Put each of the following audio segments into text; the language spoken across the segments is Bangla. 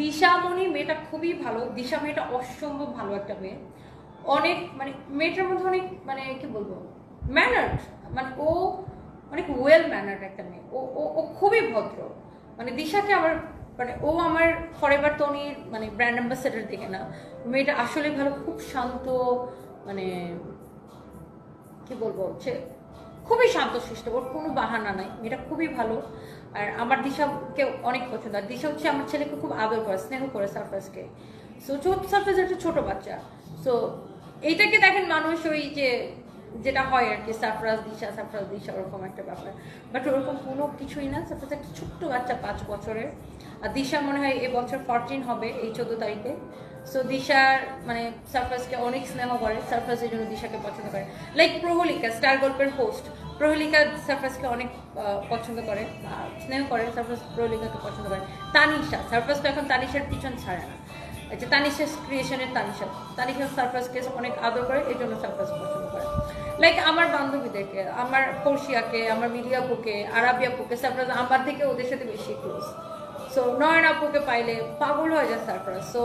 দিশামণি মেয়েটা খুবই ভালো। দিশা মেয়েটা অসম্ভব ভালো একটা মেয়ে। অনেক মানে মেয়েটার মধ্যে অনেক মানে কি বলব? ম্যানার্ড মানে ও অনেক ওয়েল ম্যানার্ড একটা মেয়ে। ও ও ও খুবই ভদ্র। মানে দিশাকে আমার মানে ও আমার ফরেভার তনির মানে ব্র্যান্ড অ্যাম্বাসেডার দেখে না। মেয়েটা আসলে ভালো, খুব শান্ত মানে কি বলব? খুবই শান্ত শান্তশিষ্ট, ওর কোনো বাহানা নাই মেয়েটা খুবই ভালো। আর আমার দিশাকে অনেক পছন্দ, আর দিশা হচ্ছে আমার ছেলেকে খুব আদর করে, স্নেহ করে সারফাসকে সো সারফাস একটা ছোটো বাচ্চা। সো এইটাকে দেখেন মানুষ ওই যে যেটা হয় আর কি সারফরাজ দিশা সারফরাজ দিশা ওরকম একটা ব্যাপার। বাট ওরকম কোনো কিছুই না সারফরাজ একটা ছোট্ট বাচ্চা, পাঁচ বছরের। আর দিশা মনে হয় এবছর ফরটিন হবে, এই চোদ্দ তারিখে। সো দিশার মানে সারফাসকে অনেক স্নেহ করে সারফাসের জন্য দিশাকে পছন্দ করে। লাইক প্রহলিকা, স্টার গল্পের হোস্ট প্রহলিকা সারফাসকে অনেক পছন্দ করে স্নেহ করে সারফাস প্রহলিকাকে পছন্দ করে। তানিশা সারফাস তো এখন তানিশার পিছন ছাড়ে না। এই যে তানিশা। ক্রিয়েশনের তানিশা তানিশা সারফাসকে অনেক আদর করে, এই জন্য সারফাস পছন্দ করে। লাইক আমার বান্ধবীদেরকে, আমার পড়শিয়াকে আমার মিডিয়াপুকে আরাবিয়াপুকে সারফাস আমার থেকে ওদের সাথে বেশি ক্লোজ সো নয়ন আপুকে পাইলে পাগল হয়ে যায় সারফরাজ সো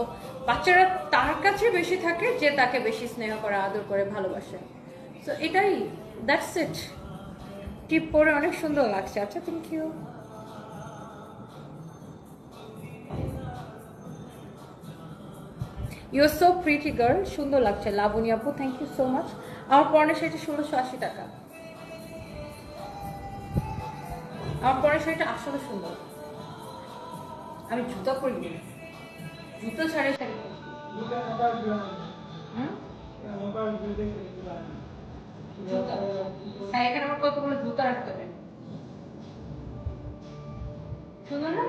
বাচ্চারা তার কাছে বেশি থাকে যে তাকে বেশি স্নেহ করে, আদর করে, ভালোবাসে। সো এটাই দ্যাটস ইট টিপ পরে অনেক সুন্দর লাগছে। আচ্ছা thank you your so pretty girl সুন্দর লাগছে, লাবণী আপু থ্যাংক ইউ সো মাচ আমার পরনের শাড়িটা ষোলোশো আশি টাকা। আমার পরনের শাড়িটা আসলে সুন্দর। আমি জুতো পরি। জুতো ছাড়ে শাড়ি এখানে আমার কতগুলো জুতো রাখতে হবে? সুন্দর না?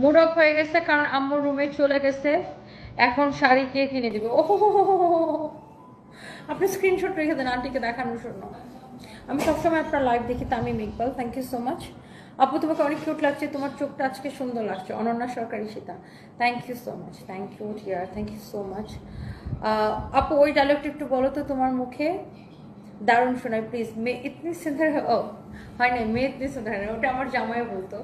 মুড অফ হয়ে গেছে কারণ আম্মুর রুমে চলে গেছে। এখন শাড়ি কে কিনে দিবে? ও আপনি স্ক্রিনশট রেখে দেন, আন্টিকে দেখানোর জন্য। আমি সবসময় আপনার লাইভ দেখি Tamim Iqbal thank you so much আপু, তোমাকে অনেক কিউট লাগছে, তোমার চোখটা আজকে সুন্দর লাগছে। অনন্যা সরকারি Sita. Thank you so much thank you dear thank you so much আপু, ওই ডায়লগটা একটু বলো তো তোমার মুখে। দারুণ শোনায় প্লিজ মে ইতনি সুন্দর ও, হয় না মে ইতনি সুন্দর হয় ওটা আমার জামাই বলতো।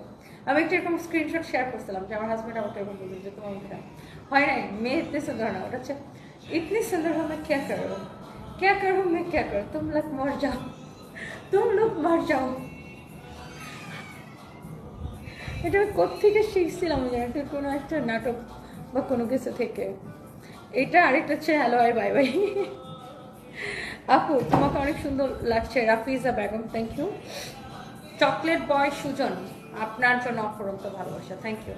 আমি একটা এরকম স্ক্রিনশট শেয়ার করছিলাম যে আমার হাজব্যান্ড আমাকে এরকম বলতো যে তোমার মুখটা হয় না মে ইতনি সুন্দর হয় না ওটা হচ্ছে ইতনি সুন্দর हो मैं क्या करूँ क्या करूँ मैं क्या करूँ तुम लोग मर जाओ तुम लोग मर जाओ এটা আমি কোথেকে শিখছিলাম জানি এটা কোনো একটা নাটক বা কোনো কিছু থেকে এটা আরেকটা হচ্ছে হ্যালো আর বাই বাই আপু তোমাকে অনেক সুন্দর লাগছে Rafija Begum thank you chocolate boy Sujan আপনার জন্য অপরন্ত ভালোবাসা। Thank you